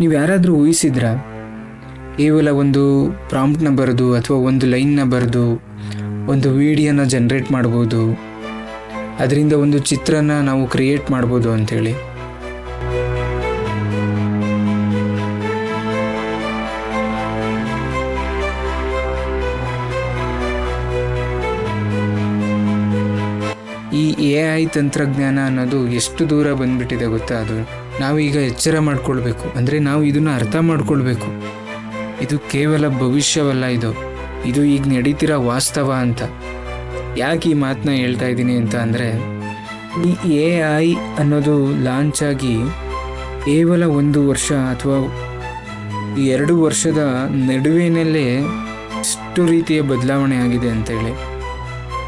ನೀವು ಯಾರಾದರೂ ಊಹಿಸಿದ್ರ? ಕೇವಲ ಒಂದು ಪ್ರಾಂಪ್ಟ್ನ ಬರೆದು ಅಥವಾ ಒಂದು ಲೈನ್ನ ಬರೆದು ಒಂದು ವಿಡಿಯೋನ ಜನ್ರೇಟ್ ಮಾಡ್ಬೋದು. ಅದರಿಂದ ಒಂದು ಚಿತ್ರನ ನಾವು ಕ್ರಿಯೇಟ್ ಮಾಡ್ಬೋದು ಅಂಥೇಳಿ. ಈ ಎ ಐ ತಂತ್ರಜ್ಞಾನ ಅನ್ನೋದು ಎಷ್ಟು ದೂರ ಬಂದ್ಬಿಟ್ಟಿದೆ ಗೊತ್ತಾ ಅದು? ನಾವೀಗ ಎಚ್ಚರ ಮಾಡಿಕೊಳ್ಬೇಕು. ಅಂದರೆ ನಾವು ಇದನ್ನು ಅರ್ಥ ಮಾಡಿಕೊಳ್ಬೇಕು. ಇದು ಕೇವಲ ಭವಿಷ್ಯವಲ್ಲ ಇದು. ಇದು ಈಗ ನಡೀತಿರೋ ವಾಸ್ತವ ಅಂತ. ಯಾಕೆ ಈ ಮಾತನ್ನ ಹೇಳ್ತಾ ಇದ್ದೀನಿ ಅಂತ ಅಂದರೆ, ಈ ಎ ಐ ಅನ್ನೋದು ಲಾಂಚ್ ಆಗಿ ಕೇವಲ ಒಂದು ವರ್ಷ ಅಥವಾ ಎರಡು ವರ್ಷದ ನಡುವಿನಲ್ಲೇ ಎಷ್ಟು ರೀತಿಯ ಬದಲಾವಣೆ ಆಗಿದೆ ಅಂತೇಳಿ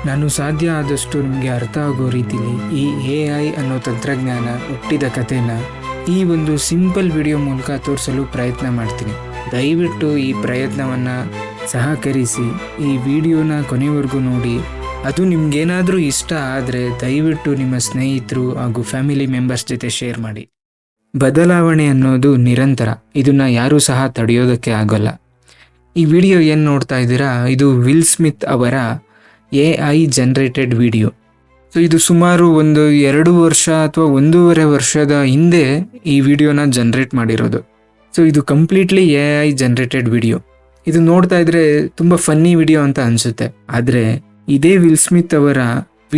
ನಾನು ಸಾಧ್ಯ ಆದಷ್ಟು ನಿಮಗೆ ಅರ್ಥ ಆಗೋ ರೀತಿಲಿ ಈ ಎ ಐ ಅನ್ನೋ ತಂತ್ರಜ್ಞಾನ ಹುಟ್ಟಿದ ಕಥೆನ ಈ ಒಂದು ಸಿಂಪಲ್ ವಿಡಿಯೋ ಮೂಲಕ ತೋರಿಸಲು ಪ್ರಯತ್ನ ಮಾಡ್ತೀನಿ. ದಯವಿಟ್ಟು ಈ ಪ್ರಯತ್ನವನ್ನು ಸಹಕರಿಸಿ ಈ ವಿಡಿಯೋನ ಕೊನೆವರೆಗೂ ನೋಡಿ. ಅದು ನಿಮ್ಗೇನಾದರೂ ಇಷ್ಟ ಆದರೆ ದಯವಿಟ್ಟು ನಿಮ್ಮ ಸ್ನೇಹಿತರು ಹಾಗೂ ಫ್ಯಾಮಿಲಿ ಮೆಂಬರ್ಸ್ ಜೊತೆ ಶೇರ್ ಮಾಡಿ. ಬದಲಾವಣೆ ಅನ್ನೋದು ನಿರಂತರ. ಇದನ್ನು ಯಾರೂ ಸಹ ತಡೆಯೋದಕ್ಕೆ ಆಗೋಲ್ಲ. ಈ ವಿಡಿಯೋ ಏನು ನೋಡ್ತಾ ಇದ್ದೀರಾ? ಇದು ವಿಲ್ ಸ್ಮಿತ್ ಅವರ A I generated video so ಇದು ಸುಮಾರು ಒಂದು ಎರಡು ವರ್ಷ ಅಥವಾ ಒಂದೂವರೆ ವರ್ಷದ ಹಿಂದೆ ಈ ವಿಡಿಯೋನ ಜನ್ರೇಟ್ ಮಾಡಿರೋದು. ಸೊ ಇದು completely A I generated video ಇದು ನೋಡ್ತಾ ಇದ್ರೆ ತುಂಬ ಫನ್ನಿ ವಿಡಿಯೋ ಅಂತ ಅನ್ಸುತ್ತೆ. ಆದರೆ ಇದೇ ವಿಲ್ ಸ್ಮಿತ್ ಅವರ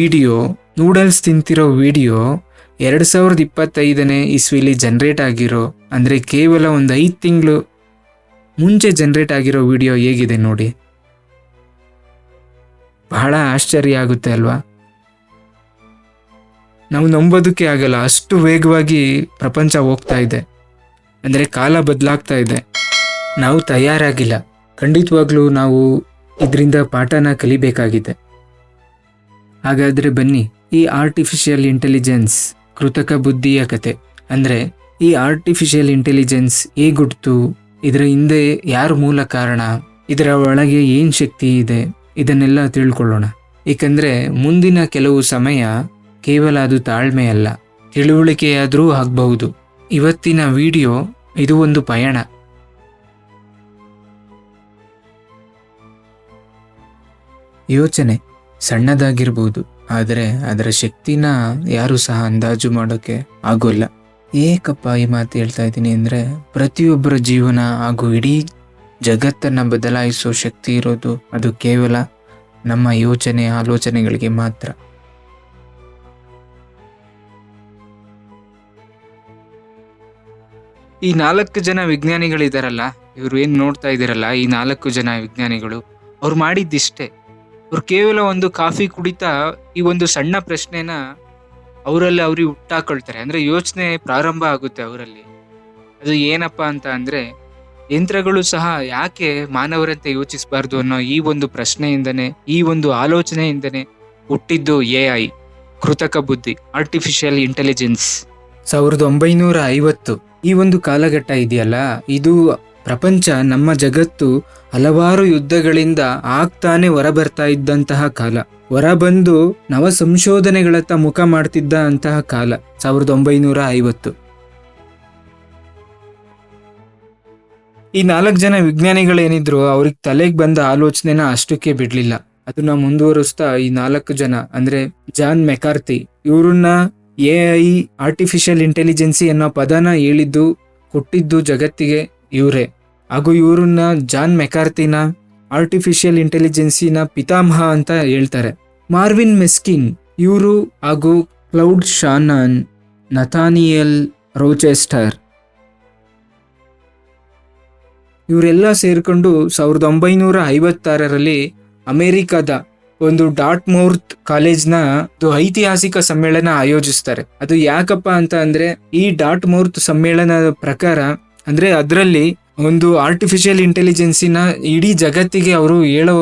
ವಿಡಿಯೋ ನೂಡಲ್ಸ್ ತಿಂತಿರೋ ವಿಡಿಯೋ ಎರಡು ಸಾವಿರದ ಇಪ್ಪತ್ತೈದನೇ ಇಸ್ವಿಲಿ ಜನ್ರೇಟ್ ಆಗಿರೋ, ಅಂದರೆ ಕೇವಲ ಒಂದು ಐದು ತಿಂಗಳು ಮುಂಚೆ ಜನ್ರೇಟ್ ಆಗಿರೋ ವಿಡಿಯೋ ಹೇಗಿದೆ ನೋಡಿ. ಬಹಳ ಆಶ್ಚರ್ಯ ಆಗುತ್ತೆ ಅಲ್ವಾ? ನಾವು ನಂಬೋದಕ್ಕೆ ಆಗಲ್ಲ. ಅಷ್ಟು ವೇಗವಾಗಿ ಪ್ರಪಂಚ ಹೋಗ್ತಾ ಇದೆ. ಅಂದರೆ ಕಾಲ ಬದಲಾಗ್ತಾ ಇದೆ. ನಾವು ತಯಾರಾಗಿಲ್ಲ. ಖಂಡಿತವಾಗ್ಲೂ ನಾವು ಇದರಿಂದ ಪಾಠನ ಕಲಿಬೇಕಾಗಿದೆ. ಹಾಗಾದರೆ ಬನ್ನಿ, ಈ ಆರ್ಟಿಫಿಷಿಯಲ್ ಇಂಟೆಲಿಜೆನ್ಸ್ ಕೃತಕ ಬುದ್ಧಿಯ ಕತೆ. ಅಂದರೆ ಈ ಆರ್ಟಿಫಿಷಿಯಲ್ ಇಂಟೆಲಿಜೆನ್ಸ್ ಹೇಗುಡ್ತು ಇದರ ಹಿಂದೆ ಯಾರು ಮೂಲ ಕಾರಣ, ಇದರ ಒಳಗೆ ಏನು ಶಕ್ತಿ ಇದೆ, ಇದನ್ನೆಲ್ಲ ತಿಳ್ಕೊಳ್ಳೋಣ. ಏಕೆಂದರೆ ಮುಂದಿನ ಕೆಲವು ಸಮಯ ಕೇವಲ ಅದು ತಾಳ್ಮೆ ಅಲ್ಲ ತಿಳುವಳಿಕೆಯಾದರೂ ಆಗಬಹುದು. ಇವತ್ತಿನ ವಿಡಿಯೋ ಇದು ಒಂದು ಪಯಣ. ಯೋಚನೆ ಸಣ್ಣದಾಗಿರ್ಬೋದು, ಆದರೆ ಅದರ ಶಕ್ತಿನ ಯಾರು ಸಹ ಅಂದಾಜು ಮಾಡೋಕ್ಕೆ ಆಗೋಲ್ಲ. ಏಕಪ್ಪ, ಈ ಮಾತು ಹೇಳ್ತಾ ಇದ್ದೀನಿ ಅಂದರೆ, ಪ್ರತಿಯೊಬ್ಬರ ಜೀವನ ಹಾಗೂ ಇಡೀ ಜಗತ್ತನ್ನು ಬದಲಾಯಿಸೋ ಶಕ್ತಿ ಇರೋದು ಅದು ಕೇವಲ ನಮ್ಮ ಯೋಚನೆ, ಆಲೋಚನೆಗಳಿಗೆ ಮಾತ್ರ. ಈ ನಾಲ್ಕು ಜನ ವಿಜ್ಞಾನಿಗಳಿದಾರಲ್ಲ, ಇವರು ಏನು ನೋಡ್ತಾ ಇದ್ದೀರಲ್ಲ ಈ ನಾಲ್ಕು ಜನ ವಿಜ್ಞಾನಿಗಳು, ಅವ್ರು ಮಾಡಿದ್ದಿಷ್ಟೇ. ಅವ್ರು ಕೇವಲ ಒಂದು ಕಾಫಿ ಕುಡಿತಾ ಈ ಒಂದು ಸಣ್ಣ ಪ್ರಶ್ನೆನ ಅವರಲ್ಲಿ ಅವ್ರಿಗೆ ಹುಟ್ಟಾಕೊಳ್ತಾರೆ. ಅಂದ್ರೆ ಯೋಚನೆ ಪ್ರಾರಂಭ ಆಗುತ್ತೆ ಅವರಲ್ಲಿ. ಅದು ಏನಪ್ಪ ಅಂತ ಅಂದರೆ, ಯಂತ್ರಗಳು ಸಹ ಯಾಕೆ ಮಾನವರಂತೆ ಯೋಚಿಸಬಾರ್ದು ಅನ್ನೋ ಈ ಒಂದು ಪ್ರಶ್ನೆಯಿಂದನೇ, ಈ ಒಂದು ಆಲೋಚನೆಯಿಂದನೇ ಹುಟ್ಟಿದ್ದು ಎ ಐ, ಕೃತಕ ಬುದ್ಧಿ ಆರ್ಟಿಫಿಷಿಯಲ್ ಇಂಟೆಲಿಜೆನ್ಸ್ ಸಾವಿರದ ಒಂಬೈನೂರ ಐವತ್ತು. ಈ ಒಂದು ಕಾಲಘಟ್ಟ ಇದೆಯಲ್ಲ? ಇದು ಪ್ರಪಂಚ ನಮ್ಮ ಜಗತ್ತು ಹಲವಾರು ಯುದ್ಧಗಳಿಂದ ಆಗ್ತಾನೆ ಹೊರಬರ್ತಾ ಇದ್ದಂತಹ ಕಾಲ. ಹೊರಬಂದು ನವ ಸಂಶೋಧನೆಗಳತ್ತ ಮುಖ ಮಾಡ್ತಿದ್ದ ಅಂತಹ ಕಾಲ, ಸಾವಿರದ ಒಂಬೈನೂರ ಐವತ್ತು. ಈ ನಾಲ್ಕು ಜನ ವಿಜ್ಞಾನಿಗಳೇನಿದ್ರು, ಅವ್ರಿಗೆ ತಲೆಗೆ ಬಂದ ಆಲೋಚನೆನ ಅಷ್ಟಕ್ಕೆ ಬಿಡ್ಲಿಲ್ಲ. ಅದನ್ನ ಮುಂದುವರಿಸ್ತಾ ಈ ನಾಲ್ಕು ಜನ, ಅಂದ್ರೆ ಜಾನ್ ಮೆಕಾರ್ತಿ ಇವ್ರನ್ನ ಎ ಐ ಆರ್ಟಿಫಿಷಿಯಲ್ ಇಂಟೆಲಿಜೆನ್ಸಿ ಅನ್ನೋ ಪದನ ಹೇಳಿದ್ದು, ಕೊಟ್ಟಿದ್ದು ಜಗತ್ತಿಗೆ ಇವರೇ. ಹಾಗೂ ಇವರನ್ನ ಜಾನ್ ಮೆಕಾರ್ತಿನ ಆರ್ಟಿಫಿಷಿಯಲ್ ಇಂಟೆಲಿಜೆನ್ಸಿನ ಪಿತಾಮಹ ಅಂತ ಹೇಳ್ತಾರೆ. ಮಾರ್ವಿನ್ ಮೆಸ್ಕಿನ್, ಇವರು ಹಾಗೂ ಕ್ಲೌಡ್ ಶಾನನ್, ನಥಾನಿಯಲ್ ರೋಚೆಸ್ಟರ್. ಇವರೆಲ್ಲ ಸೇರಿಕೊಂಡು ಸಾವಿರದ ಒಂಬೈನೂರ ಐವತ್ತಾರರಲ್ಲಿ ಅಮೆರಿಕದ ಒಂದು ಡಾಟ್ ಮೌರ್ತ್ ಕಾಲೇಜ್ನ ಒಂದು ಐತಿಹಾಸಿಕ ಸಮ್ಮೇಳನ ಆಯೋಜಿಸ್ತಾರೆ. ಅದು ಯಾಕಪ್ಪ ಅಂತ ಅಂದ್ರೆ, ಈ ಡಾಟ್ ಮೌರ್ತ್ ಸಮ್ಮೇಳನದ ಪ್ರಕಾರ ಅಂದ್ರೆ ಅದರಲ್ಲಿ ಒಂದು ಆರ್ಟಿಫಿಷಿಯಲ್ ಇಂಟೆಲಿಜೆನ್ಸಿನ ಇಡೀ ಜಗತ್ತಿಗೆ ಅವರು ಹೇಳೋ,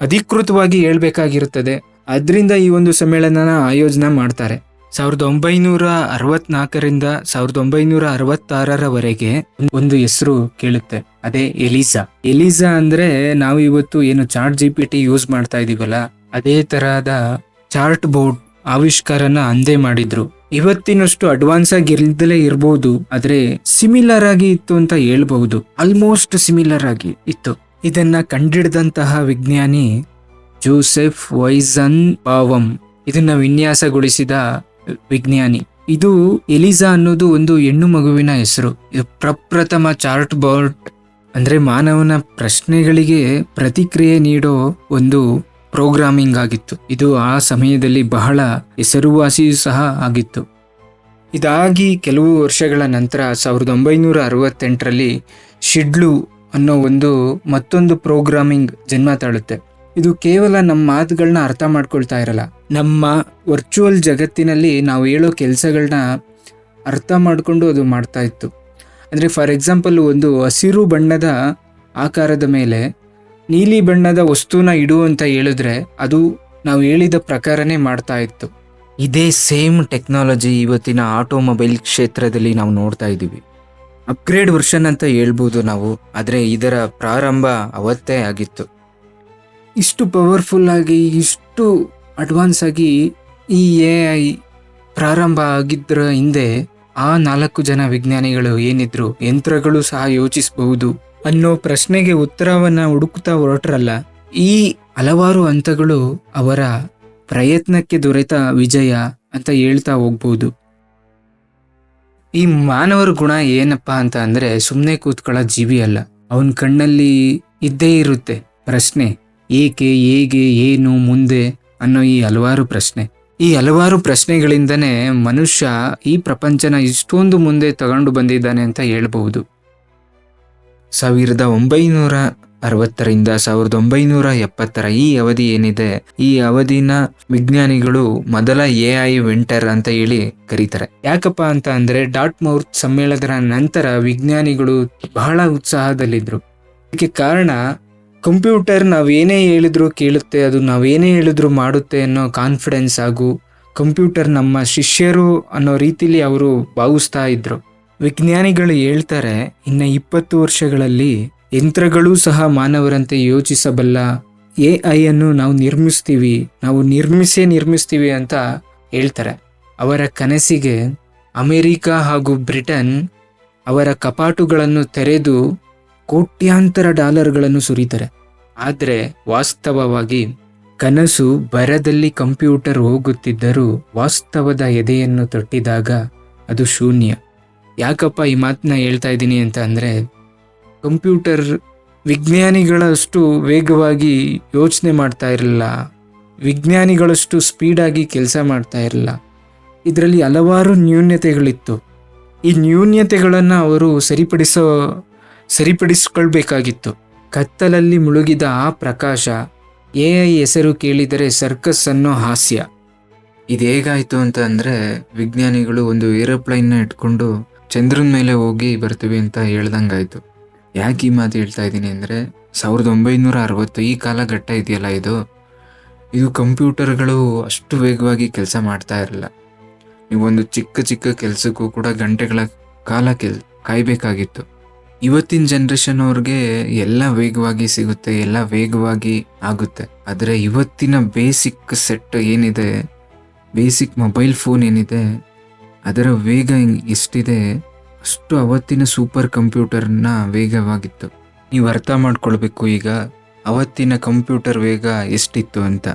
ಅಧಿಕೃತವಾಗಿ ಹೇಳ್ಬೇಕಾಗಿರುತ್ತದೆ. ಅದರಿಂದ ಈ ಒಂದು ಸಮ್ಮೇಳನನ ಆಯೋಜನೆ ಮಾಡ್ತಾರೆ. ಸಾವಿರದ ಒಂಬೈನೂರ ಅರವತ್ನಾಲ್ಕರಿಂದ ಸಾವಿರದ ಒಂಬೈನೂರ ಅರವತ್ತಾರರವರೆಗೆ ಒಂದು ಹೆಸರು ಕೇಳುತ್ತೆ. ಅದೇ ಎಲಿಸಾ ಎಲಿಸಾ ಅಂದ್ರೆ ನಾವು ಇವತ್ತು ಏನು chat G P T use ಮಾಡ್ತಾ ಇದೀವಲ್ಲ ಅದೇ ತರಹದ ಚಾರ್ಟ್ ಬೋರ್ಡ್ ಆವಿಷ್ಕಾರನ ಅಂದೇ ಮಾಡಿದ್ರು. ಇವತ್ತಿನಷ್ಟು ಅಡ್ವಾನ್ಸ್ ಆಗಿ ಇಲ್ದಲೇ ಇರಬಹುದು ಆದ್ರೆ ಸಿಮಿಲರ್ ಆಗಿ ಇತ್ತು ಅಂತ ಹೇಳ್ಬಹುದು. ಆಲ್ಮೋಸ್ಟ್ ಸಿಮಿಲರ್ ಆಗಿ ಇತ್ತು. ಇದನ್ನ ಕಂಡಿಡಿದಂತಹ ವಿಜ್ಞಾನಿ ಜೋಸೆಫ್ ವೈಸನ್ ಪಾವಂ ಇದನ್ನ ವಿನ್ಯಾಸಗೊಳಿಸಿದ ವಿಜ್ಞಾನಿ. ಇದು ಎಲಿಸಾ ಅನ್ನೋದು ಒಂದು ಹೆಣ್ಣು ಮಗುವಿನ ಹೆಸರು. ಇದು ಪ್ರಪ್ರಥಮ ಚಾರ್ಟ್ ಬೋರ್ಡ್. ಅಂದ್ರೆ ಮಾನವನ ಪ್ರಶ್ನೆಗಳಿಗೆ ಪ್ರತಿಕ್ರಿಯೆ ನೀಡೋ ಒಂದು ಪ್ರೋಗ್ರಾಮಿಂಗ್ ಆಗಿತ್ತು. ಇದು ಆ ಸಮಯದಲ್ಲಿ ಬಹಳ ಹೆಸರುವಾಸಿಯೂ ಸಹ ಆಗಿತ್ತು. ಇದಾಗಿ ಕೆಲವು ವರ್ಷಗಳ ನಂತರ ಸಾವಿರದ ಒಂಬೈನೂರ ಅರವತ್ತೆಂಟರಲ್ಲಿ ಶಿಡ್ಲು ಅನ್ನೋ ಒಂದು ಮತ್ತೊಂದು ಪ್ರೋಗ್ರಾಮಿಂಗ್ ಜನ್ಮ ತಾಳುತ್ತೆ. ಇದು ಕೇವಲ ನಮ್ಮ ಮಾತುಗಳನ್ನ ಅರ್ಥ ಮಾಡ್ಕೊಳ್ತಾ ಇರಲ್ಲ. ನಮ್ಮ ವರ್ಚುವಲ್ ಜಗತ್ತಿನಲ್ಲಿ ನಾವು ಹೇಳೋ ಕೆಲಸಗಳನ್ನ ಅರ್ಥ ಮಾಡಿಕೊಂಡು ಅದು ಮಾಡ್ತಾ ಇತ್ತು. ಅಂದರೆ ಫಾರ್ ಎಕ್ಸಾಂಪಲ್ ಒಂದು ಹಸಿರು ಬಣ್ಣದ ಆಕಾರದ ಮೇಲೆ ನೀಲಿ ಬಣ್ಣದ ವಸ್ತುನ ಇಡು ಅಂತ ಹೇಳಿದ್ರೆ ಅದು ನಾವು ಹೇಳಿದ ಪ್ರಕಾರನೇ ಮಾಡ್ತಾ ಇತ್ತು. ಇದೇ ಸೇಮ್ ಟೆಕ್ನಾಲಜಿ ಇವತ್ತಿನ ಆಟೋಮೊಬೈಲ್ ಕ್ಷೇತ್ರದಲ್ಲಿ ನಾವು ನೋಡ್ತಾ ಇದ್ದೀವಿ. ಅಪ್ಗ್ರೇಡ್ ವರ್ಷನ್ ಅಂತ ಹೇಳ್ಬೋದು ನಾವು, ಆದರೆ ಇದರ ಪ್ರಾರಂಭ ಅವತ್ತೇ ಆಗಿತ್ತು. ಇಷ್ಟು ಪವರ್ಫುಲ್ ಆಗಿ, ಇಷ್ಟು ಅಡ್ವಾನ್ಸ್ ಆಗಿ ಈ ಎ ಐ ಪ್ರಾರಂಭ ಆಗಿದ್ದರ ಹಿಂದೆ ಆ ನಾಲ್ಕು ಜನ ವಿಜ್ಞಾನಿಗಳು ಏನಿದ್ರು, ಯಂತ್ರಗಳು ಸಹ ಯೋಚಿಸಬಹುದು ಅನ್ನೋ ಪ್ರಶ್ನೆಗೆ ಉತ್ತರವನ್ನು ಹುಡುಕ್ತಾ ಹೊರಟ್ರಲ್ಲ, ಈ ಹಲವಾರು ಹಂತಗಳು ಅವರ ಪ್ರಯತ್ನಕ್ಕೆ ದೊರೆತ ವಿಜಯ ಅಂತ ಹೇಳ್ತಾ ಹೋಗ್ಬೋದು. ಈ ಮಾನವರ ಗುಣ ಏನಪ್ಪಾ ಅಂತ ಅಂದರೆ ಸುಮ್ಮನೆ ಕೂತ್ಕೊಳ್ಳೋ ಜೀವಿ ಅಲ್ಲ. ಅವನ ಕಣ್ಣಲ್ಲಿ ಇದ್ದೇ ಇರುತ್ತೆ ಪ್ರಶ್ನೆ, ಏಕೆ, ಹೇಗೆ, ಏನು, ಮುಂದೆ ಅನ್ನೋ ಈ ಹಲವಾರು ಪ್ರಶ್ನೆ. ಈ ಹಲವಾರು ಪ್ರಶ್ನೆಗಳಿಂದನೇ ಮನುಷ್ಯ ಈ ಪ್ರಪಂಚನ ಇಷ್ಟೊಂದು ಮುಂದೆ ತಗೊಂಡು ಬಂದಿದ್ದಾನೆ ಅಂತ ಹೇಳ್ಬಹುದು. ಸಾವಿರದ ಒಂಬೈನೂರ ಅರವತ್ತರಿಂದ ಸಾವಿರದ ಒಂಬೈನೂರ ಎಪ್ಪತ್ತರ ಈ ಅವಧಿ ಏನಿದೆ, ಈ ಅವಧಿನ ವಿಜ್ಞಾನಿಗಳು ಮೊದಲ ಎ ಐ ವಿಂಟರ್ ಅಂತ ಹೇಳಿ ಕರೀತಾರೆ. ಯಾಕಪ್ಪ ಅಂತ ಅಂದ್ರೆ ಡಾಟ್ ಮೌರ್ ಸಮ್ಮೇಳನದ ನಂತರ ವಿಜ್ಞಾನಿಗಳು ಬಹಳ ಉತ್ಸಾಹದಲ್ಲಿದ್ರು. ಇದಕ್ಕೆ ಕಾರಣ ಕಂಪ್ಯೂಟರ್ ನಾವೇನೇ ಹೇಳಿದ್ರು ಕೇಳುತ್ತೆ, ಅದು ನಾವೇನೇ ಹೇಳಿದ್ರು ಮಾಡುತ್ತೆ ಅನ್ನೋ ಕಾನ್ಫಿಡೆನ್ಸ್ ಹಾಗೂ ಕಂಪ್ಯೂಟರ್ ನಮ್ಮ ಶಿಷ್ಯರು ಅನ್ನೋ ರೀತಿಲಿ ಅವರು ಭಾವಿಸ್ತಾ ಇದ್ರು. ವಿಜ್ಞಾನಿಗಳು ಹೇಳ್ತಾರೆ, ಇನ್ನು ಇಪ್ಪತ್ತು ವರ್ಷಗಳಲ್ಲಿ ಯಂತ್ರಗಳೂ ಸಹ ಮಾನವರಂತೆ ಯೋಚಿಸಬಲ್ಲ ಎ ಐ ಅನ್ನು ನಾವು ನಿರ್ಮಿಸ್ತೀವಿ, ನಾವು ನಿರ್ಮಿಸೇ ನಿರ್ಮಿಸ್ತೀವಿ ಅಂತ ಹೇಳ್ತಾರೆ. ಅವರ ಕನಸಿಗೆ ಅಮೆರಿಕ ಹಾಗೂ ಬ್ರಿಟನ್ ಅವರ ಕಪಾಟುಗಳನ್ನು ತೆರೆದು ಕೋಟ್ಯಾಂತರ ಡಾಲರ್ಗಳನ್ನು ಸುರಿತಾರೆ. ಆದರೆ ವಾಸ್ತವವಾಗಿ ಕನಸು ಬರದಲ್ಲಿ ಕಂಪ್ಯೂಟರ್ ಹೋಗುತ್ತಿದ್ದರೂ ವಾಸ್ತವದ ಎದೆಯನ್ನು ತೊಟ್ಟಿದಾಗ ಅದು ಶೂನ್ಯ. ಯಾಕಪ್ಪ ಈ ಮಾತನ್ನ ಹೇಳ್ತಾ ಇದ್ದೀನಿ ಅಂತ ಅಂದರೆ, ಕಂಪ್ಯೂಟರ್ ವಿಜ್ಞಾನಿಗಳಷ್ಟು ವೇಗವಾಗಿ ಯೋಚನೆ ಮಾಡ್ತಾ ಇರಲಿಲ್ಲ. ವಿಜ್ಞಾನಿಗಳಷ್ಟು ಸ್ಪೀಡಾಗಿ ಕೆಲಸ ಮಾಡ್ತಾ ಇರಲಿಲ್ಲ. ಇದರಲ್ಲಿ ಹಲವಾರು ನ್ಯೂನ್ಯತೆಗಳಿತ್ತು. ಈ ನ್ಯೂನ್ಯತೆಗಳನ್ನು ಅವರು ಸರಿಪಡಿಸೋ, ಸರಿಪಡಿಸ್ಕೊಳ್ಬೇಕಾಗಿತ್ತು. ಕತ್ತಲಲ್ಲಿ ಮುಳುಗಿದ ಆ ಪ್ರಕಾಶ ಎ ಐ ಹೆಸರು ಕೇಳಿದರೆ ಸರ್ಕಸ್ ಅನ್ನೋ ಹಾಸ್ಯ. ಇದು ಹೇಗಾಯಿತು ಅಂತ ಅಂದರೆ, ವಿಜ್ಞಾನಿಗಳು ಒಂದು ಏರೋಪ್ಲೈನ್ನ ಇಟ್ಕೊಂಡು ಚಂದ್ರನ ಮೇಲೆ ಹೋಗಿ ಬರ್ತೀವಿ ಅಂತ ಹೇಳ್ದಂಗಾಯ್ತು. ಯಾಕೆ ಈ ಮಾತು ಹೇಳ್ತಾ ಇದ್ದೀನಿ ಅಂದರೆ, ಸಾವಿರದ ಒಂಬೈನೂರ ಅರವತ್ತು ಈ ಕಾಲಘಟ್ಟ ಇದೆಯಲ್ಲ ಇದು? ಇದು ಕಂಪ್ಯೂಟರ್ಗಳು ಅಷ್ಟು ವೇಗವಾಗಿ ಕೆಲಸ ಮಾಡ್ತಾ ಇರಲ್ಲ. ನೀವೊಂದು ಚಿಕ್ಕ ಚಿಕ್ಕ ಕೆಲಸಕ್ಕೂ ಕೂಡ ಗಂಟೆಗಳ ಕಾಲ ಕೆಲ್, ಕಾಯಬೇಕಾಗಿತ್ತು. ಇವತ್ತಿನ ಜನ್ರೇಷನ್ ಅವ್ರಿಗೆ ಎಲ್ಲ ವೇಗವಾಗಿ ಸಿಗುತ್ತೆ, ಎಲ್ಲ ವೇಗವಾಗಿ ಆಗುತ್ತೆ. ಆದರೆ ಇವತ್ತಿನ ಬೇಸಿಕ್ ಸೆಟ್ ಏನಿದೆ ಬೇಸಿಕ್ ಮೊಬೈಲ್ ಫೋನ್ ಏನಿದೆ, ಅದರ ವೇಗ ಎಷ್ಟಿದೆ ಅಷ್ಟು ಅವತ್ತಿನ ಸೂಪರ್ ಕಂಪ್ಯೂಟರ್ನ ವೇಗವಾಗಿತ್ತು. ನೀವು ಅರ್ಥ ಮಾಡ್ಕೊಳ್ಬೇಕು ಈಗ, ಅವತ್ತಿನ ಕಂಪ್ಯೂಟರ್ ವೇಗ ಎಷ್ಟಿತ್ತು ಅಂತ.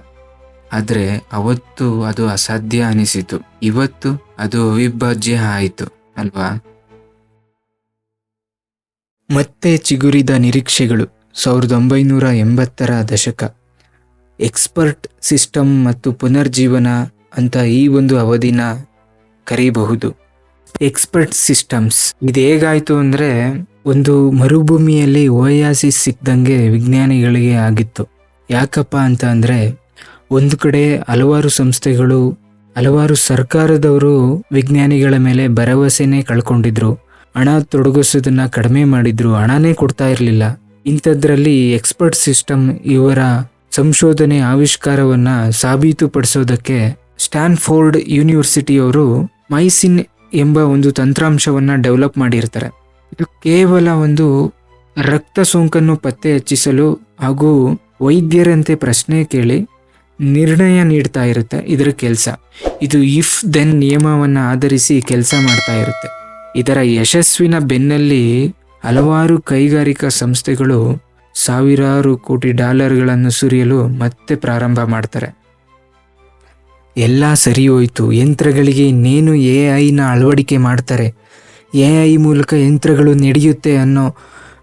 ಆದರೆ ಅವತ್ತು ಅದು ಅಸಾಧ್ಯ ಅನಿಸಿತು. ಇವತ್ತು ಅದು ಅವಿಭಾಜ್ಯ ಆಯಿತು, ಅಲ್ವಾ? ಮತ್ತೆ ಚಿಗುರಿದ ನಿರೀಕ್ಷೆಗಳು. ಸಾವಿರದ ಒಂಬೈನೂರ ಎಂಬತ್ತರ ದಶಕ. ಎಕ್ಸ್ಪರ್ಟ್ ಸಿಸ್ಟಮ್ ಮತ್ತು ಪುನರ್ಜೀವನ ಅಂತ ಈ ಒಂದು ಅವಧಿನ ಕರೀಬಹುದು. ಎಕ್ಸ್ಪರ್ಟ್ ಸಿಸ್ಟಮ್ಸ್ ಇದು ಹೇಗಾಯ್ತು ಅಂದ್ರೆ ಒಂದು ಮರುಭೂಮಿಯಲ್ಲಿ ಓಯಾಸಿಸ್ ಸಿಕ್ಕದಂಗೆ ವಿಜ್ಞಾನಿಗಳಿಗೆ ಆಗಿತ್ತು. ಯಾಕಪ್ಪ ಅಂತ ಅಂದ್ರೆ ಒಂದು ಕಡೆ ಹಲವಾರು ಸಂಸ್ಥೆಗಳು, ಹಲವಾರು ಸರ್ಕಾರದವರು ವಿಜ್ಞಾನಿಗಳ ಮೇಲೆ ಭರವಸೆನೇ ಕಳ್ಕೊಂಡಿದ್ರು. ಹಣ ತೊಡಗಿಸೋದನ್ನ ಕಡಿಮೆ ಮಾಡಿದ್ರು, ಹಣನೇ ಕೊಡ್ತಾ ಇರಲಿಲ್ಲ. ಇಂಥದ್ರಲ್ಲಿ ಎಕ್ಸ್ಪರ್ಟ್ ಸಿಸ್ಟಮ್ ಇವರ ಸಂಶೋಧನೆ ಆವಿಷ್ಕಾರವನ್ನ ಸಾಬೀತುಪಡಿಸೋದಕ್ಕೆ ಸ್ಟ್ಯಾನ್ಫೋರ್ಡ್ ಯೂನಿವರ್ಸಿಟಿಯವರು ಮೈಸಿನ್ ಎಂಬ ಒಂದು ತಂತ್ರಾಂಶವನ್ನು ಡೆವಲಪ್ ಮಾಡಿರ್ತಾರೆ. ಇದು ಕೇವಲ ಒಂದು ರಕ್ತ ಸೋಂಕನ್ನು ಪತ್ತೆ ಹಚ್ಚಿಸಲು ಹಾಗೂ ವೈದ್ಯರಂತೆ ಪ್ರಶ್ನೆ ಕೇಳಿ ನಿರ್ಣಯ ನೀಡ್ತಾ ಇರುತ್ತೆ ಇದರ ಕೆಲಸ. ಇದು ಇಫ್ ದೆನ್ ನಿಯಮವನ್ನು ಆಧರಿಸಿ ಕೆಲಸ ಮಾಡ್ತಾ ಇರುತ್ತೆ. ಇದರ ಯಶಸ್ವಿನ ಬೆನ್ನಲ್ಲಿ ಹಲವಾರು ಕೈಗಾರಿಕಾ ಸಂಸ್ಥೆಗಳು ಸಾವಿರಾರು ಕೋಟಿ ಡಾಲರ್ಗಳನ್ನು ಸುರಿಯಲು ಮತ್ತೆ ಪ್ರಾರಂಭ ಮಾಡ್ತಾರೆ. ಎಲ್ಲ ಸರಿ ಹೋಯಿತು. ಯಂತ್ರಗಳಿಗೆ ಇನ್ನೇನು ಎ ಐನ ಅಳವಡಿಕೆ ಮಾಡ್ತಾರೆ? ಎ ಐ ಮೂಲಕ ಯಂತ್ರಗಳು ನಡೆಯುತ್ತೆ ಅನ್ನೋ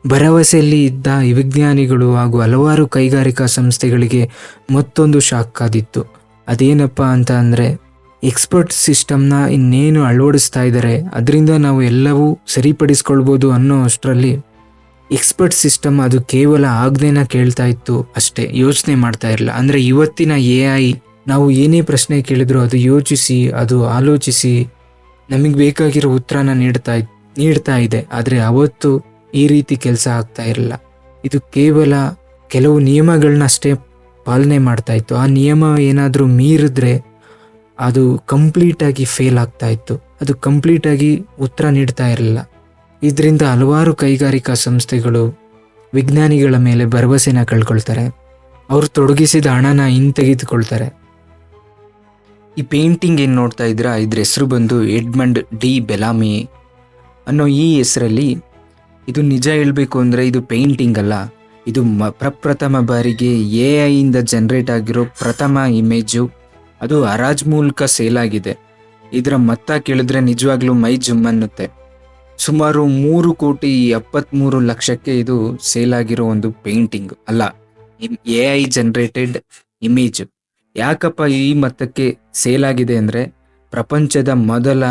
ಭರವಸೆಯಲ್ಲಿ ಇದ್ದ ವಿಜ್ಞಾನಿಗಳು ಹಾಗೂ ಹಲವಾರು ಕೈಗಾರಿಕಾ ಸಂಸ್ಥೆಗಳಿಗೆ ಮತ್ತೊಂದು ಶಾಕ್ ಆದಿತ್ತು ಅದೇನಪ್ಪ ಅಂತ ಅಂದರೆ, ಎಕ್ಸ್ಪರ್ಟ್ ಸಿಸ್ಟಮ್ನ ಇನ್ನೇನು ಅಳವಡಿಸ್ತಾ ಇದ್ದಾರೆ, ಅದರಿಂದ ನಾವು ಎಲ್ಲವೂ ಸರಿಪಡಿಸ್ಕೊಳ್ಬೋದು ಅನ್ನೋ ಅಷ್ಟರಲ್ಲಿ ಎಕ್ಸ್ಪರ್ಟ್ ಸಿಸ್ಟಮ್ ಅದು ಕೇವಲ ಆಜ್ಞೆನ ಕೇಳ್ತಾ ಇತ್ತು ಅಷ್ಟೇ. ಯೋಚನೆ ಮಾಡ್ತಾ ಇರಲಿಲ್ಲ. ಅಂದರೆ ಇವತ್ತಿನ ಎ ಐ ನಾವು ಏನೇ ಪ್ರಶ್ನೆ ಕೇಳಿದರೂ ಅದು ಯೋಚಿಸಿ, ಅದು ಆಲೋಚಿಸಿ, ನಮಗೆ ಬೇಕಾಗಿರೋ ಉತ್ತರನ ನೀಡ್ತಾ ನೀಡ್ತಾ ಇದೆ. ಆದರೆ ಅವತ್ತು ಈ ರೀತಿ ಕೆಲಸ ಆಗ್ತಾ ಇರಲಿಲ್ಲ. ಇದು ಕೇವಲ ಕೆಲವು ನಿಯಮಗಳನ್ನಷ್ಟೇ ಪಾಲನೆ ಮಾಡ್ತಾ ಇತ್ತು. ಆ ನಿಯಮ ಏನಾದರೂ ಮೀರಿದ್ರೆ ಅದು ಕಂಪ್ಲೀಟಾಗಿ ಫೇಲ್ ಆಗ್ತಾ ಇತ್ತು. ಅದು ಕಂಪ್ಲೀಟಾಗಿ ಉತ್ತರ ನೀಡ್ತಾ ಇರಲಿಲ್ಲ. ಇದರಿಂದ ಹಲವಾರು ಕೈಗಾರಿಕಾ ಸಂಸ್ಥೆಗಳು ವಿಜ್ಞಾನಿಗಳ ಮೇಲೆ ಭರವಸೆನ ಕಳ್ಕೊಳ್ತಾರೆ. ಅವರು ತೊಡಗಿಸಿದ ಹಣನ ಹಿಂತೆಗೆದುಕೊಳ್ತಾರೆ. ಈ ಪೇಂಟಿಂಗ್ ಏನು ನೋಡ್ತಾ ಇದ್ರ ಇದ್ರ ಹೆಸರು ಬಂದು ಎಡ್ಮಂಡ್ ಡಿ ಬೆಲಾಮಿ ಅನ್ನೋ ಈ ಹೆಸರಲ್ಲಿ ಇದು ನಿಜ ಹೇಳಬೇಕು ಅಂದರೆ ಇದು ಪೇಂಟಿಂಗ್ ಅಲ್ಲ. ಇದು ಮ, ಪ್ರಪ್ರಥಮ ಬಾರಿಗೆ ಎ ಐಯಿಂದ ಜನ್ರೇಟ್ ಆಗಿರೋ ಪ್ರಥಮ ಇಮೇಜು ಅದು ಹರಾಜ್ ಮೂಲಕ ಸೇಲ್ ಆಗಿದೆ. ಇದರ ಮತ್ತ ಕೇಳಿದ್ರೆ ನಿಜವಾಗ್ಲೂ ಮೈ ಜುಮ್ ಅನ್ನುತ್ತೆ. ಸುಮಾರು ಮೂರು ಕೋಟಿ ಎಪ್ಪತ್ತ್ಮೂರು ಲಕ್ಷಕ್ಕೆ ಇದು ಸೇಲ್ ಆಗಿರೋ ಒಂದು ಪೇಂಟಿಂಗ್ ಅಲ್ಲ. ಎ ಐ ಜನರೇಟೆಡ್ ಇಮೇಜ್ ಯಾಕಪ್ಪ ಈ ಮತಕ್ಕೆ ಸೇಲ್ ಆಗಿದೆ ಅಂದರೆ ಪ್ರಪಂಚದ ಮೊದಲ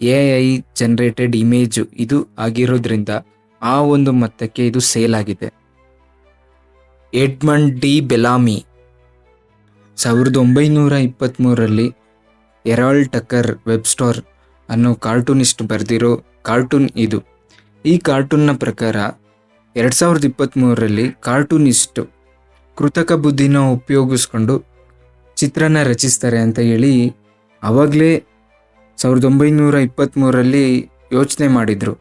ಎ ಐ ಜನರೇಟೆಡ್ ಇಮೇಜು ಇದು ಆಗಿರೋದ್ರಿಂದ ಆ ಒಂದು ಮತ್ತಕ್ಕೆ ಇದು ಸೇಲ್ ಆಗಿದೆ ಎಡ್ಮಂಡ್ ಡಿ ಬೆಲಾಮಿ ಸಾವಿರದ ಒಂಬೈನೂರ ಇಪ್ಪತ್ತ್ಮೂರರಲ್ಲಿ ಎರಾಲ್ ಟಕ್ಕರ್ ವೆಬ್ ಸ್ಟೋರ್ ಅನ್ನೋ ಕಾರ್ಟೂನಿಸ್ಟ್ ಬರೆದಿರೋ ಕಾರ್ಟೂನ್ ಇದು. ಈ ಕಾರ್ಟೂನ್ನ ಪ್ರಕಾರ ಎರಡು ಸಾವಿರದ ಇಪ್ಪತ್ತ್ಮೂರರಲ್ಲಿ ಕಾರ್ಟೂನಿಸ್ಟು ಕೃತಕ ಬುದ್ಧಿನ ಉಪಯೋಗಿಸ್ಕೊಂಡು ಚಿತ್ರನ ರಚಿಸ್ತಾರೆ ಅಂತ ಹೇಳಿ ಆವಾಗಲೇ ಸಾವಿರದ ಒಂಬೈನೂರ ಇಪ್ಪತ್ತ್ಮೂರಲ್ಲಿ ಯೋಚನೆ ಮಾಡಿದರು.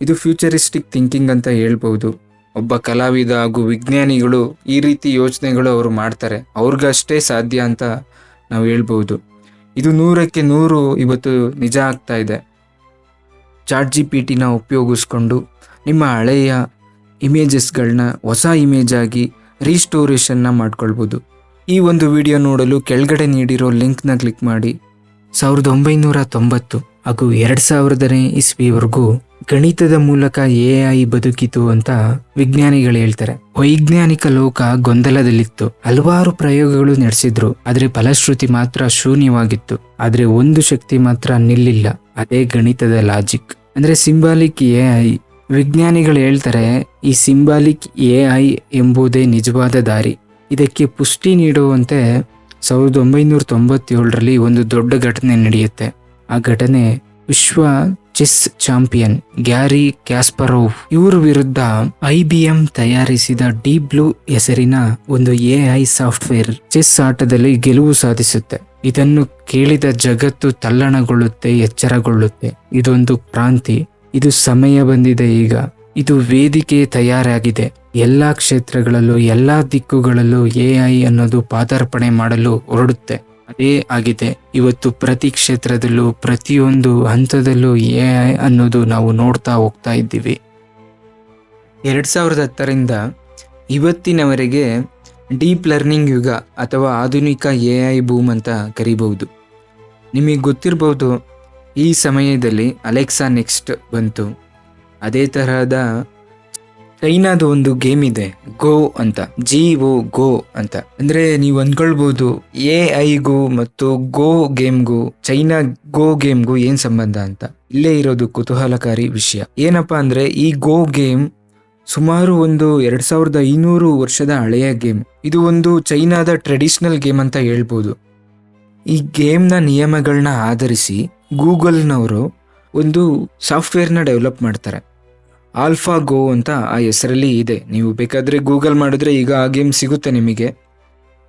ಇದು ಫ್ಯೂಚರಿಸ್ಟಿಕ್ ಥಿಂಕಿಂಗ್ ಅಂತ ಹೇಳ್ಬೋದು ಒಬ್ಬ ಕಲಾವಿದ ಹಾಗೂ ವಿಜ್ಞಾನಿಗಳು ಈ ರೀತಿ ಯೋಚನೆಗಳು ಅವರು ಮಾಡ್ತಾರೆ. ಅವ್ರಿಗಷ್ಟೇ ಸಾಧ್ಯ ಅಂತ ನಾವು ಹೇಳ್ಬೋದು ಇದು ನೂರಕ್ಕೆ ನೂರು ಇವತ್ತು ನಿಜ ಆಗ್ತಾ ಇದೆ. ಚಾಟ್ ಜಿ ಪಿ ಟಿನ ಉಪಯೋಗಿಸ್ಕೊಂಡು ನಿಮ್ಮ ಹಳೆಯ ಇಮೇಜಸ್ಗಳನ್ನ ಹೊಸ ಇಮೇಜ್ ಆಗಿ ರೀಸ್ಟೋರೇಷನ್ನ ಮಾಡ್ಕೊಳ್ಬೋದು ಈ ಒಂದು ವಿಡಿಯೋ ನೋಡಲು ಕೆಳಗಡೆ ನೀಡಿರೋ ಲಿಂಕ್ನ ಕ್ಲಿಕ್ ಮಾಡಿ. ಸಾವಿರದ ಒಂಬೈನೂರ ತೊಂಬತ್ತು ಹಾಗೂ ಎರಡು ಸಾವಿರದನೇ ಇಸ್ವಿವರೆಗೂ ಗಣಿತದ ಮೂಲಕ ಎ ಐ ಬದುಕಿತು ಅಂತ ವಿಜ್ಞಾನಿಗಳು ಹೇಳ್ತಾರೆ. ವೈಜ್ಞಾನಿಕ ಲೋಕ ಗೊಂದಲದಲ್ಲಿತ್ತು. ಹಲವಾರು ಪ್ರಯೋಗಗಳು ನಡೆಸಿದ್ರು. ಆದರೆ ಫಲಶ್ರುತಿ ಮಾತ್ರ ಶೂನ್ಯವಾಗಿತ್ತು. ಆದರೆ ಒಂದು ಶಕ್ತಿ ಮಾತ್ರ ನಿಲ್ಲಿಲ್ಲ. ಅದೇ ಗಣಿತದ ಲಾಜಿಕ್ ಅಂದ್ರೆ ಸಿಂಬಾಲಿಕ್ ಎ ಐ. ವಿಜ್ಞಾನಿಗಳು ಹೇಳ್ತಾರೆ, ಈ ಸಿಂಬಾಲಿಕ್ ಎ ಐ ಎಂಬುದೇ ನಿಜವಾದ ದಾರಿ. ಇದಕ್ಕೆ ಪುಷ್ಟಿ ನೀಡುವಂತೆ ಸಾವಿರದ ಒಂಬೈನೂರ ತೊಂಬತ್ತೇಳರಲ್ಲಿ ಒಂದು ದೊಡ್ಡ ಘಟನೆ ನಡೆಯುತ್ತೆ. ಆ ಘಟನೆ ವಿಶ್ವ ಚೆಸ್ ಚಾಂಪಿಯನ್ ಗ್ಯಾರಿ ಕ್ಯಾಸ್ಪರೋವ್ ಇವ್ರ ವಿರುದ್ಧ ಐ ಬಿ ಎಂ ತಯಾರಿಸಿದ ಡಿ ಬ್ಲೂ ಹೆಸರಿನ ಒಂದು ಎ ಐ ಸಾಫ್ಟ್ವೇರ್ ಚೆಸ್ ಆಟದಲ್ಲಿ ಗೆಲುವು ಸಾಧಿಸುತ್ತೆ. ಇದನ್ನು ಕೇಳಿದ ಜಗತ್ತು ತಲ್ಲಣಗೊಳ್ಳುತ್ತೆ, ಎಚ್ಚರಗೊಳ್ಳುತ್ತೆ. ಇದೊಂದು ಕ್ರಾಂತಿ. ಇದು ಸಮಯ ಬಂದಿದೆ ಈಗ. ಇದು ವೇದಿಕೆ ತಯಾರಾಗಿದೆ. ಎಲ್ಲಾ ಕ್ಷೇತ್ರಗಳಲ್ಲೂ, ಎಲ್ಲ ದಿಕ್ಕುಗಳಲ್ಲೂ ಎ ಐ ಅನ್ನೋದು ಪಾದಾರ್ಪಣೆ ಮಾಡಲು ಹೊರಡುತ್ತೆ. ಅದೇ ಆಗಿದೆ, ಇವತ್ತು ಪ್ರತಿ ಕ್ಷೇತ್ರದಲ್ಲೂ, ಪ್ರತಿಯೊಂದು ಹಂತದಲ್ಲೂ ಎ ಐ ಅನ್ನೋದು ನಾವು ನೋಡ್ತಾ ಹೋಗ್ತಾ ಇದ್ದೀವಿ. ಎರಡು ಸಾವಿರದ ಹತ್ತರಿಂದ ಇವತ್ತಿನವರೆಗೆ ಡೀಪ್ ಲರ್ನಿಂಗ್ ಯುಗ ಅಥವಾ ಆಧುನಿಕ ಎ ಐ ಬೂಮ್ ಅಂತ ಕರಿಬಹುದು. ನಿಮಗೆ ಗೊತ್ತಿರಬಹುದು ಈ ಸಮಯದಲ್ಲಿ ಅಲೆಕ್ಸಾ ನೆಕ್ಸ್ಟ್ ಬಂತು. ಅದೇ ತರಹದ ಚೈನಾದ ಒಂದು ಗೇಮ್ ಇದೆ, ಗೋ ಅಂತ ಜಿ ಓ ಗೋ ಅಂತ. ಅಂದ್ರೆ ನೀವು ಅನ್ಕೊಳ್ಬಹುದು ಎ ಐಗೂ ಮತ್ತು ಗೋ ಗೇಮ್ಗೂ, ಚೈನಾ ಗೋ ಗೇಮ್ಗೂ ಏನ್ ಸಂಬಂಧ ಅಂತ. ಇಲ್ಲೇ ಇರೋದು ಕುತೂಹಲಕಾರಿ ವಿಷಯ. ಏನಪ್ಪಾ ಅಂದ್ರೆ ಈ ಗೋ ಗೇಮ್ ಸುಮಾರು ಒಂದು ಎರಡ್ ಸಾವಿರದ ಐನೂರು ವರ್ಷದ ಹಳೆಯ ಗೇಮ್. ಇದು ಒಂದು ಚೈನಾದ ಟ್ರೆಡಿಷನಲ್ ಗೇಮ್ ಅಂತ ಹೇಳ್ಬೋದು. ಈ ಗೇಮ್ನ ನಿಯಮಗಳನ್ನ ಆಧರಿಸಿ ಗೂಗಲ್ನವರು ಒಂದು ಸಾಫ್ಟ್ವೇರ್ನ ಡೆವಲಪ್ ಮಾಡ್ತಾರೆ. ಆಲ್ಫಾ ಗೋ ಅಂತ ಆ ಹೆಸರಲ್ಲಿ ಇದೆ. ನೀವು ಬೇಕಾದರೆ ಗೂಗಲ್ ಮಾಡಿದ್ರೆ ಈಗ ಆ ಗೇಮ್ ಸಿಗುತ್ತೆ ನಿಮಗೆ.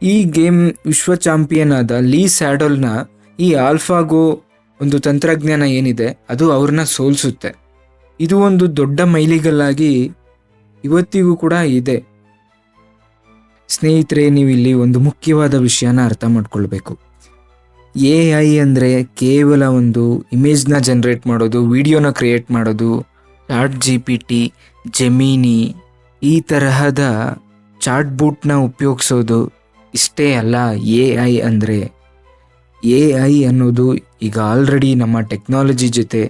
ಈ ಗೇಮ್ ವಿಶ್ವ ಚಾಂಪಿಯನ್ ಆದ ಲೀ ಸ್ಯಾಡಲ್ನ ಈ ಆಲ್ಫಾ ಗೋ ಒಂದು ತಂತ್ರಜ್ಞಾನ ಏನಿದೆ, ಅದು ಅವ್ರನ್ನ ಸೋಲಿಸುತ್ತೆ. ಇದು ಒಂದು ದೊಡ್ಡ ಮೈಲಿಗಲ್ಲಾಗಿ ಇವತ್ತಿಗೂ ಕೂಡ ಇದೆ. ಸ್ನೇಹಿತರೆ, ನೀವು ಇಲ್ಲಿ ಒಂದು ಮುಖ್ಯವಾದ ವಿಷಯನ ಅರ್ಥ ಮಾಡ್ಕೊಳ್ಬೇಕು. ಎ ಐ ಅಂದರೆ ಕೇವಲ ಒಂದು ಇಮೇಜ್ನ ಜನ್ರೇಟ್ ಮಾಡೋದು ವಿಡಿಯೋನ ಕ್ರಿಯೇಟ್ ಮಾಡೋದು chat G P T Gemini ಈ ತರಹದ ಚಾಟ್ ಬೂಟ್ನ ಉಪಯೋಗಿಸೋದು ಇಷ್ಟೇ ಅಲ್ಲ, ಎ ಐ ಅಂದರೆ. ಎ ಐ ಅನ್ನೋದು ಈಗ ಆಲ್ರೆಡಿ ನಮ್ಮ ಟೆಕ್ನಾಲಜಿ ಜೊತೆ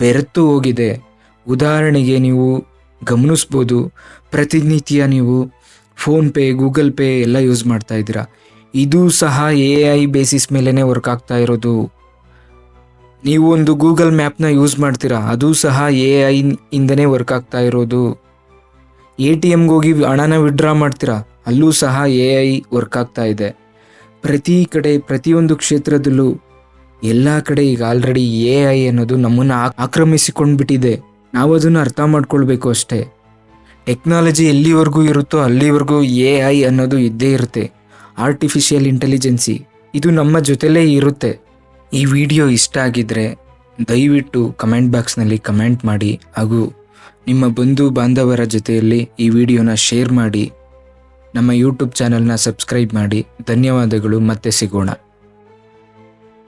ಬೆರೆತು ಹೋಗಿದೆ. ಉದಾಹರಣೆಗೆ ನೀವು ಗಮನಿಸ್ಬೋದು, ಪ್ರತಿನಿತ್ಯ ನೀವು ಫೋನ್ಪೇ, ಗೂಗಲ್ ಪೇ ಎಲ್ಲ ಯೂಸ್ ಮಾಡ್ತಾ ಇದ್ದೀರಾ. ಇದು ಸಹ ಎ ಐ ಬೇಸಿಸ್ ಮೇಲೇ ವರ್ಕ್ ಆಗ್ತಾ ಇರೋದು. ನೀವು ಒಂದು ಗೂಗಲ್ ಮ್ಯಾಪ್ನ ಯೂಸ್ ಮಾಡ್ತೀರಾ? ಅದು ಸಹ ಎ ಐ ಇಂದನೇ ವರ್ಕ್ ಆಗ್ತಾ ಇರೋದು. ಎ ಟಿ ಎಮ್ಗೆ ಹೋಗಿ ಹಣನ ವಿಡ್ರಾ ಮಾಡ್ತೀರಾ? ಅಲ್ಲೂ ಸಹ ಎ ಐ ವರ್ಕ್ ಆಗ್ತಾ ಇದೆ. ಪ್ರತಿ ಕಡೆ, ಪ್ರತಿಯೊಂದು ಕ್ಷೇತ್ರದಲ್ಲೂ ಎಲ್ಲ ಕಡೆ ಈಗ ಆಲ್ರೆಡಿ ಎ ಐ ಅನ್ನೋದು ನಮ್ಮನ್ನು ಆಕ್ರಮಿಸಿಕೊಂಡ್ಬಿಟ್ಟಿದೆ. ನಾವು ಅದನ್ನು ಅರ್ಥ ಮಾಡ್ಕೊಳ್ಬೇಕು ಅಷ್ಟೇ. ಟೆಕ್ನಾಲಜಿ ಎಲ್ಲಿವರೆಗೂ ಇರುತ್ತೋ ಅಲ್ಲಿವರೆಗೂ ಎ ಐ ಅನ್ನೋದು ಇದ್ದೇ ಇರುತ್ತೆ. ಆರ್ಟಿಫಿಷಿಯಲ್ ಇಂಟೆಲಿಜೆನ್ಸಿ ಇದು ನಮ್ಮ ಜೊತೆಲೇ ಇರುತ್ತೆ. ಈ ವಿಡಿಯೋ ಇಷ್ಟ ಆಗಿದ್ರೆ ದಯವಿಟ್ಟು ಕಮೆಂಟ್ ಬಾಕ್ಸ್ನಲ್ಲಿ ಕಮೆಂಟ್ ಮಾಡಿ ಹಾಗೂ ನಿಮ್ಮ ಬಂಧು ಬಾಂಧವರ ಜೊತೆಯಲ್ಲಿ ಈ ವಿಡಿಯೋನ ಶೇರ್ ಮಾಡಿ. ನಮ್ಮ ಯೂಟ್ಯೂಬ್ ಚಾನಲ್ನ ಸಬ್ಸ್ಕ್ರೈಬ್ ಮಾಡಿ. ಧನ್ಯವಾದಗಳು. ಮತ್ತೆ ಸಿಗೋಣ.